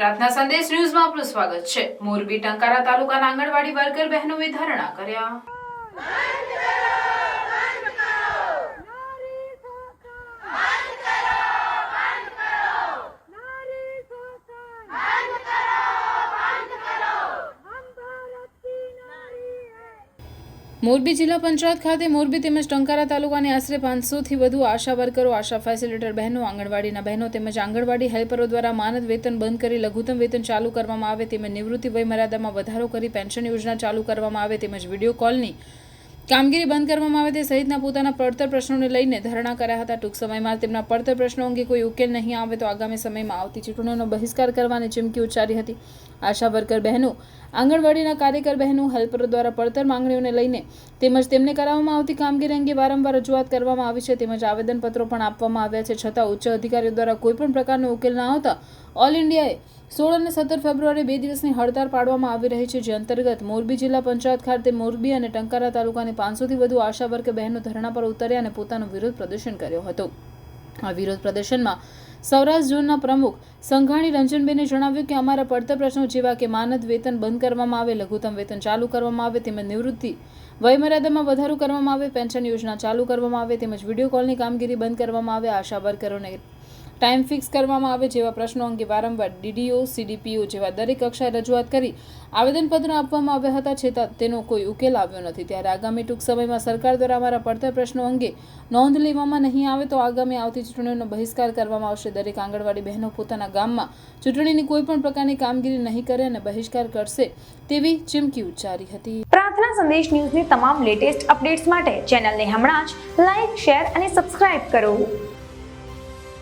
પ્રાર્થના સંદેશ ન્યૂઝમાં આપનું સ્વાગત છે. મોરબી ટંકારા તાલુકાના આંગણવાડી વર્કર બહેનોએ ધરણા કર્યા. મોરબી જિલ્લા પંચાયત ખાતે મોરબી તેમજ ટંકારા તાલુકાની આશરે પાંચસોથી વધુ આશા વર્કરો, આશા ફેસિલિટર બહેનો, આંગણવાડીના બહેનો તેમજ આંગણવાડી હેલ્પરો દ્વારા માનદ વેતન બંધ કરી લઘુત્તમ વેતન ચાલુ કરવામાં આવે તેમજ નિવૃત્તિ વયમર્યાદામાં વધારો કરી પેન્શન યોજના ચાલુ કરવામાં આવે તેમજ વીડિયો કોલની કામગીરી બંધ કરવામાં આવે તે સહિતના પોતાના પડતર પ્રશ્નોને લઈને ધરણા કર્યા હતા. ટૂંક સમયમાં તેમના પડતર પ્રશ્નો અંગે કોઈ ઉકેલ નહીં આવે તો આગામી સમયમાં આવતી ચૂંટણીઓનો બહિષ્કાર કરવાની ચીમકી ઉચ્ચારી હતી. આશા વર્કર બહેનો, આંગણવાડીના કાર્યકર બહેનો, હેલ્પરો દ્વારા પડતર માંગણીઓને લઈને તેમજ તેમને કરાવવામાં આવતી કામગીરી અંગે વારંવાર રજૂઆત કરવામાં આવી છે. તેમજ આવેદનપત્રો પણ આપવામાં આવ્યા છે. છતાં ઉચ્ચ અધિકારીઓ દ્વારા કોઈપણ પ્રકારનો ઉકેલ ન આવતા ઓલ ઇન્ડિયાએ સોળ અને સત્તર ફેબ્રુઆરી બે દિવસની હડતાળ પાડવામાં આવી રહી છે, જે અંતર્ગત મોરબી જિલ્લા પંચાયત ખાતે મોરબી અને ટંકારા તાલુકાની પાંચસોથી વધુ આશા વર્ગ બહેનો ધરણા પર ઉતર્યા અને પોતાનો વિરોધ પ્રદર્શન કર્યો હતો. આ વિરોધ પ્રદર્શનમાં સૌરાષ્ટ્ર ઝોનના પ્રમુખ સંઘાણી રંજનબેને જણાવ્યું કે, અમારા પડતર પ્રશ્નો જેવા કે માનદ વેતન બંધ કરવામાં આવે, લઘુત્તમ વેતન ચાલુ કરવામાં આવે, તેમજ નિવૃત્તિ વયમર્યાદામાં વધારો કરવામાં આવે, પેન્શન યોજના ચાલુ કરવામાં આવે, તેમજ વીડિયો કોલની કામગીરી બંધ કરવામાં આવે આશા વર્કરોને ટાઈમ ફિક્સ કરવામાં આવે જેવા પ્રશ્નો અંગે વારંવાર ડીડીઓ, સીડીપીઓ જેવા દરેક કક્ષાએ રજૂઆત કરી આવેદનપત્ર આપવામાં આવ્યા હતા, છતાં તેનો કોઈ ઉકેલ આવ્યો નથી. ત્યારે આગામી ટૂંક સમયમાં સરકાર દ્વારા અમારા પડતર પ્રશ્નો અંગે નોંધ લેવામાં નહીં આવે તો આગામી આવતી ચૂંટણીઓનો બહિષ્કાર કરવામાં આવશે. દરેક આંગણવાડી બહેનો પોતાના ગામમાં ચૂંટણીની કોઈ પણ પ્રકારની કામગીરી નહીં કરે અને બહિષ્કાર કરશે તેવી ચીમકી ઉચ્ચારી હતી. પ્રાર્થના સંદેશ ન્યૂઝની તમામ લેટેસ્ટ અપડેટ્સ માટે ચેનલને હમણાં જ લાઈક, શેર અને સબસ્ક્રાઇબ કરો.